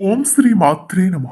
ఓం శ్రీ మాత్రే నమ.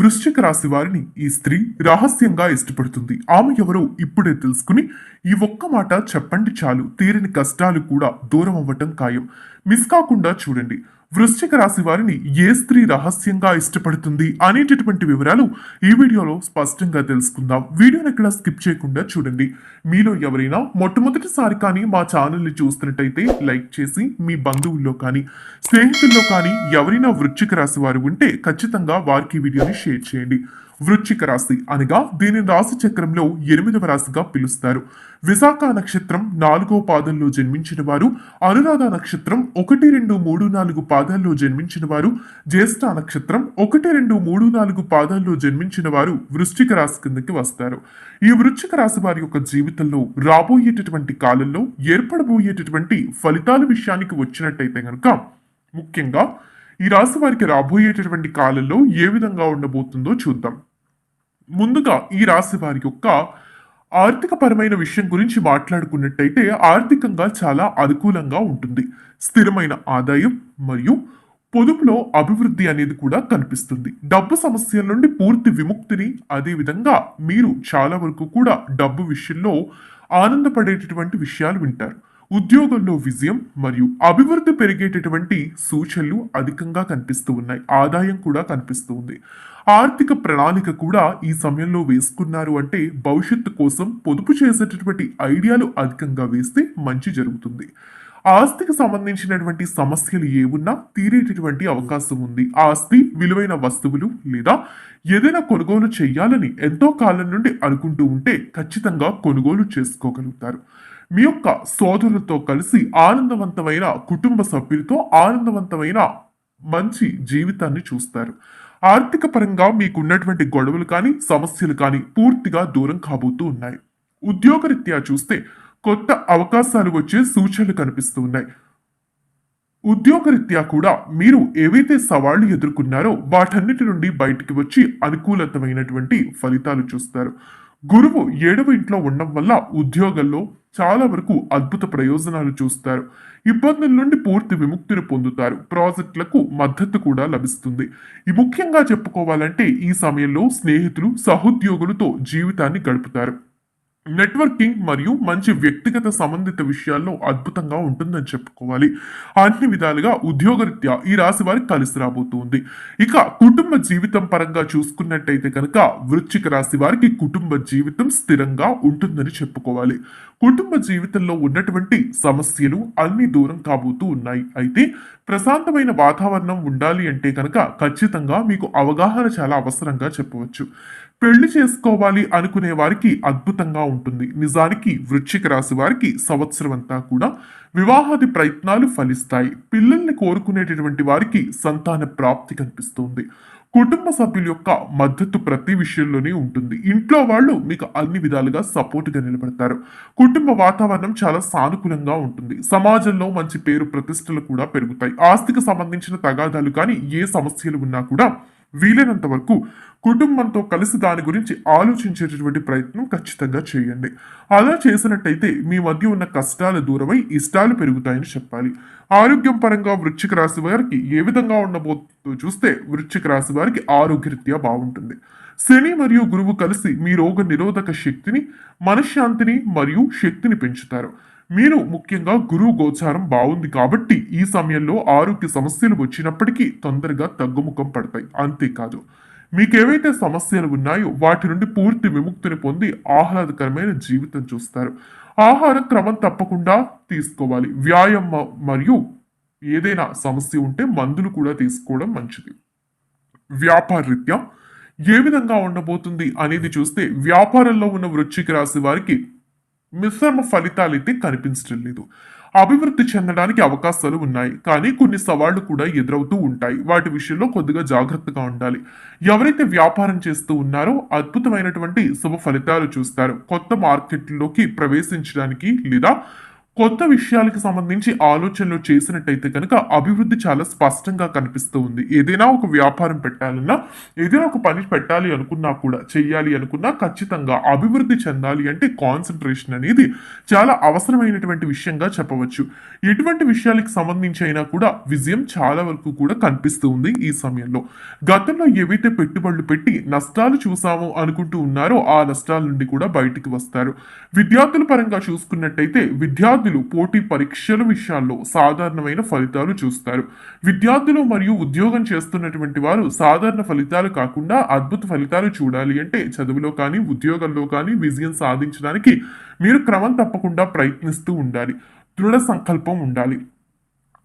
వృశ్చిక రాశి వారిని ఈ స్త్రీ రహస్యంగా ఇష్టపడుతుంది. ఆమె ఎవరో ఇప్పుడే తెలుసుకుని ఈ ఒక్క మాట చెప్పండి చాలు. తీరని కష్టాలు కూడా దూరం అవ్వటం ఖాయం. మిస్ కాకుండా చూడండి. వృశ్చిక రాశి వారిని ఏ స్త్రీ రహస్యంగా ఇష్టపడుతుంది అనేటటువంటి వివరాలు ఈ వీడియోలో స్పష్టంగా తెలుసుకుందాం. వీడియోని ఎక్కడ స్కిప్ చేయకుండా చూడండి. మీలో ఎవరైనా మొట్టమొదటిసారి కానీ మా ఛానల్ని చూస్తున్నట్టయితే లైక్ చేసి మీ బంధువుల్లో కానీ స్నేహితుల్లో కానీ ఎవరైనా వృశ్చిక రాశి వారు ఉంటే ఖచ్చితంగా వారికి వీడియోని షేర్ చేయండి. వృశ్చిక రాశి అనగా దీని రాశి చక్రంలో ఎనిమిదవ రాశిగా పిలుస్తారు. విశాఖ నక్షత్రం నాలుగో పాదంలో జన్మించిన వారు అనురాధ నక్షత్రం ఒకటి రెండు మూడు నాలుగు పాదాల్లో జన్మించిన వారు జ్యేష్ఠ నక్షత్రం ఒకటి రెండు మూడు నాలుగు పాదాల్లో జన్మించిన వారు వృశ్చిక రాశి కిందకి వస్తారు. ఈ వృశ్చిక రాశి వారి యొక్క జీవితంలో రాబోయేటటువంటి కాలంలో ఏర్పడబోయేటటువంటి ఫలితాల విషయానికి వచ్చినట్టయితే కనుక ముఖ్యంగా ఈ రాశి వారికి రాబోయేటటువంటి కాలంలో ఏ విధంగా ఉండబోతుందో చూద్దాం. ముందుగా ఈ రాశి వారి యొక్క ఆర్థిక పరమైన విషయం గురించి మాట్లాడుకున్నట్టయితే ఆర్థికంగా చాలా అనుకూలంగా ఉంటుంది. స్థిరమైన ఆదాయం మరియు పొదుపులో అభివృద్ధి అనేది కూడా కనిపిస్తుంది. డబ్బు సమస్యల నుండి పూర్తి విముక్తిని అదేవిధంగా మీరు చాలా వరకు కూడా డబ్బు విషయంలో ఆనందపడేటటువంటి విషయాలు వింటారు. ఉద్యోగంలో విజయం మరియు అభివృద్ధి పెరిగేటటువంటి సూచనలు అధికంగా కనిపిస్తూ ఉన్నాయి. ఆదాయం కూడా కనిపిస్తూ ఉంది. ఆర్థిక ప్రణాళిక కూడా ఈ సమయంలో వేసుకున్నారు అంటే భవిష్యత్తు కోసం పొదుపు చేసేటటువంటి ఐడియాలు అధికంగా వేస్తే మంచి జరుగుతుంది. ఆస్తికి సంబంధించినటువంటి సమస్యలు ఏమున్నా తీరేటటువంటి అవకాశం ఉంది. ఆస్తి విలువైన వస్తువులు లేదా ఏదైనా కొనుగోలు చేయాలని ఎంతో కాలం నుండి అనుకుంటూ ఉంటే ఖచ్చితంగా కొనుగోలు చేసుకోగలుగుతారు. మీ యొక్క సోదరులతో కలిసి ఆనందవంతమైన కుటుంబ సభ్యులతో ఆనందవంతమైన మంచి జీవితాన్ని చూస్తారు. ఆర్థిక పరంగా మీకున్నటువంటి గొడవలు కానీ సమస్యలు కానీ పూర్తిగా దూరం కాబోతూ ఉన్నాయి. ఉద్యోగరీత్యా చూస్తే కొత్త అవకాశాలు వచ్చే సూచనలు కనిపిస్తూ ఉన్నాయి. ఉద్యోగరీత్యా కూడా మీరు ఏవైతే సవాళ్ళు ఎదుర్కొన్నారో వాటన్నిటి నుండి బయటికి వచ్చి అనుకూలతమైనటువంటి ఫలితాలు చూస్తారు. గురువు ఏడవ ఇంట్లో ఉండడం వల్ల ఉద్యోగంలో చాలా వరకు అద్భుత ప్రయోజనాలు చూస్తారు. ఇబ్బందుల నుండి పూర్తి విముక్తిని పొందుతారు. ప్రాజెక్టులకు మద్దతు కూడా లభిస్తుంది. ఈ ముఖ్యంగా చెప్పుకోవాలంటే ఈ సమయంలో స్నేహితులు సహోద్యోగులతో జీవితాన్ని గడుపుతారు. నెట్వర్కింగ్ మరియు మంచి వ్యక్తిగత సంబంధిత విషయాల్లో అద్భుతంగా ఉంటుందని చెప్పుకోవాలి. అన్ని విధాలుగా ఉద్యోగరీత్యా ఈ రాశి వారికి కలిసి రాబోతుంది. ఇక కుటుంబ జీవితం పరంగా చూసుకున్నట్టయితే కనుక వృశ్చిక రాశి వారికి కుటుంబ జీవితం స్థిరంగా ఉంటుందని చెప్పుకోవాలి. కుటుంబ జీవితంలో ఉన్నటువంటి సమస్యలు అన్ని దూరం కాబోతూ ఉన్నాయి. అయితే ప్రశాంతమైన వాతావరణం ఉండాలి అంటే కనుక ఖచ్చితంగా మీకు అవగాహన చాలా అవసరంగా చెప్పవచ్చు. పెళ్ళి చేసుకోవాలి అనుకునే వారికి అద్భుతంగా ఉంటుంది. నిజానికి వృశ్చిక రాశి వారికి సంవత్సరం అంతా కూడా వివాహాది ప్రయత్నాలు ఫలిస్తాయి. పిల్లల్ని కోరుకునేటటువంటి వారికి సంతాన ప్రాప్తి కనిపిస్తుంది. కుటుంబ సభ్యుల యొక్క మద్దతు ప్రతి విషయంలోనే ఉంటుంది. ఇంట్లో వాళ్ళు మీకు అన్ని విధాలుగా సపోర్ట్గా నిలబడతారు. కుటుంబ వాతావరణం చాలా సానుకూలంగా ఉంటుంది. సమాజంలో మంచి పేరు ప్రతిష్టలు కూడా పెరుగుతాయి. ఆస్తికి సంబంధించిన తగాదాలు కానీ ఏ సమస్యలు ఉన్నా కూడా వీలైనంత వరకు కుటుంబంతో కలిసి దాని గురించి ఆలోచించేటటువంటి ప్రయత్నం ఖచ్చితంగా చేయండి. అలా చేసినట్టయితే మీ మధ్య ఉన్న కష్టాలు దూరమై ఇష్టాలు పెరుగుతాయని చెప్పాలి. ఆరోగ్యం పరంగా వృశ్చిక రాశి వారికి ఏ విధంగా ఉండబోతుందో చూస్తే వృశ్చిక రాశి వారికి ఆరోగ్యరీత్యా బాగుంటుంది. శని మరియు గురువు కలిసి మీ రోగ నిరోధక శక్తిని మనశ్శాంతిని మరియు శక్తిని పెంచుతారు. మీరు ముఖ్యంగా గురువు గోచారం బాగుంది కాబట్టి ఈ సమయంలో ఆరోగ్య సమస్యలు వచ్చినప్పటికీ తొందరగా తగ్గుముఖం పడతాయి. అంతేకాదు మీకేవైతే సమస్యలు ఉన్నాయో వాటి నుండి పూర్తి విముక్తిని పొంది ఆహ్లాదకరమైన జీవితం చూస్తారు. ఆహారం క్రమం తప్పకుండా తీసుకోవాలి. వ్యాయామం మరియు ఏదైనా సమస్య ఉంటే మందులు కూడా తీసుకోవడం మంచిది. వ్యాపార రీత్యా ఏ విధంగా ఉండబోతుంది అనేది చూస్తే వ్యాపారంలో ఉన్న వృశ్చిక రాశి వారికి మిశ్రమ ఫలితాలు అయితే కనిపించడం లేదు. అభివృద్ధి చెందడానికి అవకాశాలు ఉన్నాయి. కానీ కొన్ని సవాళ్ళు కూడా ఎదురవుతూ ఉంటాయి. వాటి విషయంలో కొద్దిగా జాగ్రత్తగా ఉండాలి. ఎవరైతే వ్యాపారం చేస్తూ ఉన్నారో అద్భుతమైనటువంటి శుభ ఫలితాలు చూస్తారు. కొత్త మార్కెట్లోకి ప్రవేశించడానికి లేదా కొత్త విషయాలకు సంబంధించి ఆలోచనలు చేసినట్టయితే కనుక అభివృద్ధి చాలా స్పష్టంగా కనిపిస్తూ ఉంది. ఏదైనా ఒక వ్యాపారం పెట్టాలన్నా ఏదైనా ఒక పని పెట్టాలి అనుకున్నా కూడా చేయాలి అనుకున్నా ఖచ్చితంగా అభివృద్ధి చెందాలి అంటే కాన్సన్ట్రేషన్ అనేది చాలా అవసరమైనటువంటి విషయంగా చెప్పవచ్చు. ఎటువంటి విషయాలకు సంబంధించి అయినా కూడా విజయం చాలా వరకు కూడా కనిపిస్తూ ఉంది ఈ సమయంలో. గతంలో ఏవైతే పెట్టుబడులు పెట్టి నష్టాలు చూసామో అనుకుంటూ ఉన్నారో ఆ నష్టాల నుండి కూడా బయటికి వస్తారు. విద్యార్థుల పరంగా చూసుకున్నట్టయితే విద్యార్థులు పోటీ పరీక్షల విషయాల్లో సాధారణమైన ఫలితాలు చూస్తారు. విద్యార్థులు మరియు ఉద్యోగం చేస్తున్నటువంటి వారు సాధారణ ఫలితాలు కాకుండా అద్భుత ఫలితాలు చూడాలి అంటే చదువులో కానీ ఉద్యోగంలో కానీ విజయం సాధించడానికి మీరు క్రమం తప్పకుండా ప్రయత్నిస్తూ ఉండాలి. దృఢ సంకల్పం ఉండాలి.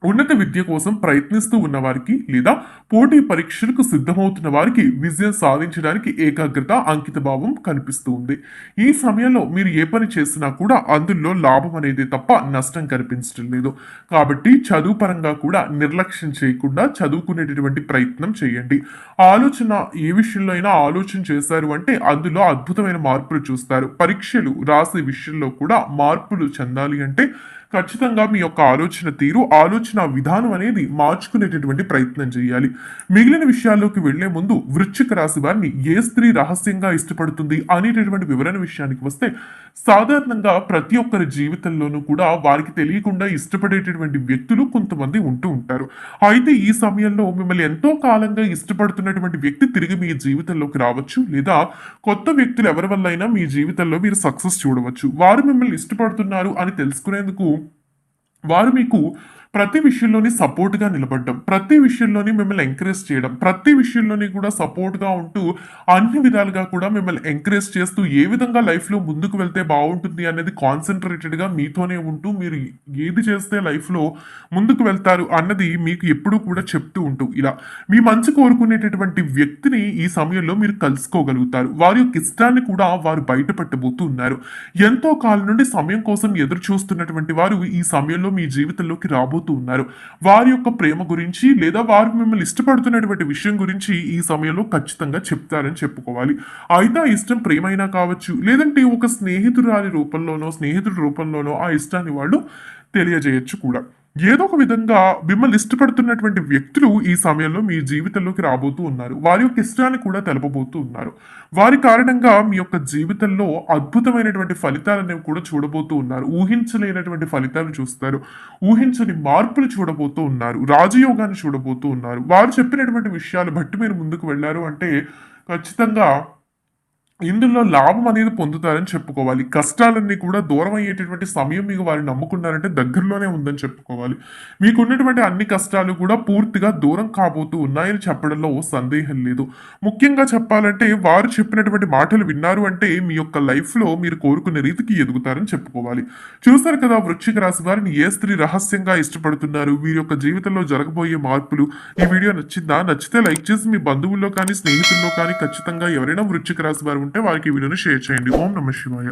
ఉన్నత విద్య కోసం ప్రయత్నిస్తూ ఉన్నవారికి లేదా పోటీ పరీక్షలకు సిద్ధమవుతున్న వారికి విజయం సాధించడానికి ఏకాగ్రత అంకిత భావం కనిపిస్తూ ఉంది. ఈ సమయంలో మీరు ఏ పని చేసినా కూడా అందులో లాభం అనేది తప్ప నష్టం కనిపించడం లేదు. కాబట్టి చదువు పరంగా కూడా నిర్లక్ష్యం చేయకుండా చదువుకునేటటువంటి ప్రయత్నం చేయండి. ఆలోచన ఏ విషయంలో అయినా ఆలోచన చేశారు అంటే అందులో అద్భుతమైన మార్పులు చూస్తారు. పరీక్షలు రాసే విషయంలో కూడా మార్పులు చెందాలి అంటే ఖచ్చితంగా మీ యొక్క ఆలోచన తీరు ఆలోచన విధానం అనేది మార్చుకునేటటువంటి ప్రయత్నం చేయాలి. మిగిలిన విషయాల్లోకి వెళ్ళే ముందు వృశ్చిక రాశి వారిని ఏ స్త్రీ రహస్యంగా ఇష్టపడుతుంది అనేటటువంటి వివరణ విషయానికి వస్తే సాధారణంగా ప్రతి ఒక్కరి జీవితంలోనూ కూడా వారికి తెలియకుండా ఇష్టపడేటటువంటి వ్యక్తులు కొంతమంది ఉంటూ ఉంటారు. అయితే ఈ సమయంలో మిమ్మల్ని ఎంతో కాలంగా ఇష్టపడుతున్నటువంటి వ్యక్తి తిరిగి మీ జీవితంలోకి రావచ్చు లేదా కొత్త వ్యక్తులు ఎవరి వల్ల అయినా మీ జీవితంలో మీరు సక్సెస్ చూడవచ్చు. వారు మిమ్మల్ని ఇష్టపడుతున్నారు అని తెలుసుకునేందుకు వారు మీకు ప్రతి విషయంలోని సపోర్ట్గా నిలబడడం ప్రతి విషయంలోని మిమ్మల్ని ఎంకరేజ్ చేయడం ప్రతి విషయంలోని కూడా సపోర్ట్గా ఉంటూ అన్ని విధాలుగా కూడా మిమ్మల్ని ఎంకరేజ్ చేస్తూ ఏ విధంగా లైఫ్లో ముందుకు వెళ్తే బాగుంటుంది అనేది కాన్సన్ట్రేటెడ్గా మీతోనే ఉంటూ మీరు ఏది చేస్తే లైఫ్లో ముందుకు వెళ్తారు అన్నది మీకు ఎప్పుడూ కూడా చెప్తూ ఉంటూ ఇలా మీ మంచి కోరుకునేటటువంటి వ్యక్తిని ఈ సమయంలో మీరు కలుసుకోగలుగుతారు. వారి యొక్క ఇష్టాన్ని కూడా వారు బయటపెట్టబోతూ ఉన్నారు. ఎంతో కాలం నుండి సమయం కోసం ఎదురు చూస్తున్నటువంటి వారు ఈ సమయంలో మీ జీవితంలోకి రాబోతూ ఉన్నారు. వారి యొక్క ప్రేమ గురించి లేదా వారు మిమ్మల్ని ఇష్టపడుతున్నటువంటి విషయం గురించి ఈ సమయంలో ఖచ్చితంగా చెప్తారని చెప్పుకోవాలి. అయితే ఆ ఇష్టం ప్రేమైనా కావచ్చు లేదంటే ఒక స్నేహితురాలి రూపంలోనో స్నేహితుడి రూపంలోనో ఆ ఇష్టాన్ని వాళ్ళు తెలియజేయచ్చు కూడా. ఏదో ఒక విధంగా మిమ్మల్ని ఇష్టపడుతున్నటువంటి వ్యక్తులు ఈ సమయంలో మీ జీవితంలోకి రాబోతూ ఉన్నారు. వారి యొక్క ఇష్టాన్ని కూడా తెలపబోతూ ఉన్నారు. వారి కారణంగా మీ యొక్క జీవితంలో అద్భుతమైనటువంటి ఫలితాలనేవి కూడా చూడబోతూ ఉన్నారు. ఊహించలేనటువంటి ఫలితాలు చూస్తారు. ఊహించని మార్పులు చూడబోతూ ఉన్నారు. రాజయోగాన్ని చూడబోతూ ఉన్నారు. వారు చెప్పినటువంటి విషయాలు బట్టి మీరు ముందుకు వెళ్ళారు అంటే ఖచ్చితంగా ఇందులో లాభం అనేది పొందుతారని చెప్పుకోవాలి. కష్టాలన్నీ కూడా దూరం అయ్యేటటువంటి సమయం మీకు వారు నమ్ముకున్నారంటే దగ్గరలోనే ఉందని చెప్పుకోవాలి. మీకు ఉన్నటువంటి అన్ని కష్టాలు కూడా పూర్తిగా దూరం కాబోతూ ఉన్నాయని చెప్పడంలో సందేహం లేదు. ముఖ్యంగా చెప్పాలంటే వారు చెప్పినటువంటి మాటలు విన్నారు అంటే మీ యొక్క లైఫ్లో మీరు కోరుకునే రీతికి ఎదుగుతారని చెప్పుకోవాలి. చూస్తారు కదా వృశ్చిక రాశి వారిని ఏ స్త్రీ రహస్యంగా ఇష్టపడుతున్నారు? వీరి యొక్క జీవితంలో జరగబోయే మార్పులు? ఈ వీడియో నచ్చిందా? నచ్చితే లైక్ చేసి మీ బంధువుల్లో కానీ స్నేహితుల్లో కానీ ఖచ్చితంగా ఎవరైనా వృశ్చిక రాశి వారు ఉంటే వారికి ఈ వీడియోని షేర్ చేయండి ఓం నమ శివాయ